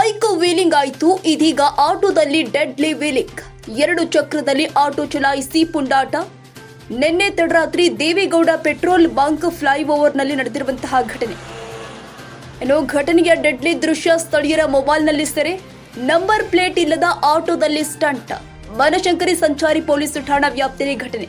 Bike wheeling ಆಯಿತು. ಇದೀಗ ಆಟೋದಲ್ಲಿ ಡೆಡ್ಲಿ ವೀಲಿಂಗ್. ಎರಡು ಚಕ್ರದಲ್ಲಿ ಆಟೋ ಚಲಾಯಿಸಿ ಪುಂಡಾಟ. ನಿನ್ನೆ ತಡರಾತ್ರಿ ದೇವೇಗೌಡ ಪೆಟ್ರೋಲ್ ಬಂಕ್ ಫ್ಲೈಓವರ್ನಲ್ಲಿ ನಡೆದಿರುವಂತಹ ಘಟನೆ. ಏನೋ ಘಟನೆಯ ಡೆಡ್ಲಿ ದೃಶ್ಯ ಸ್ಥಳೀಯರ ಮೊಬೈಲ್ನಲ್ಲಿ ಸೆರೆ. ನಂಬರ್ ಪ್ಲೇಟ್ ಇಲ್ಲದ ಆಟೋದಲ್ಲಿ ಸ್ಟಂಟ್. ಬನಶಂಕರಿ ಸಂಚಾರಿ ಪೊಲೀಸ್ ಠಾಣಾ ವ್ಯಾಪ್ತಿಯಲ್ಲಿ ಘಟನೆ.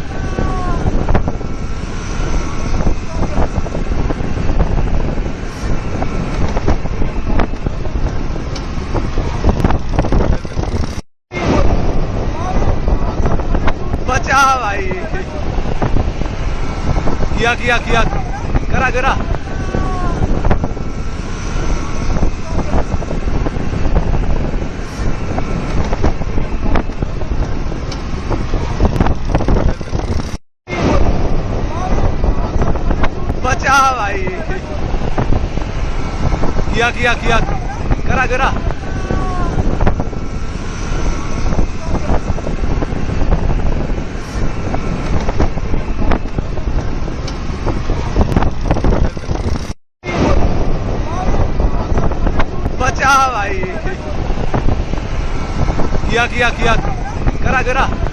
किया किया किया। करा करा। बचा भाई। किया किया किया। करा करा बचा भाई किया किया किया। करा करा।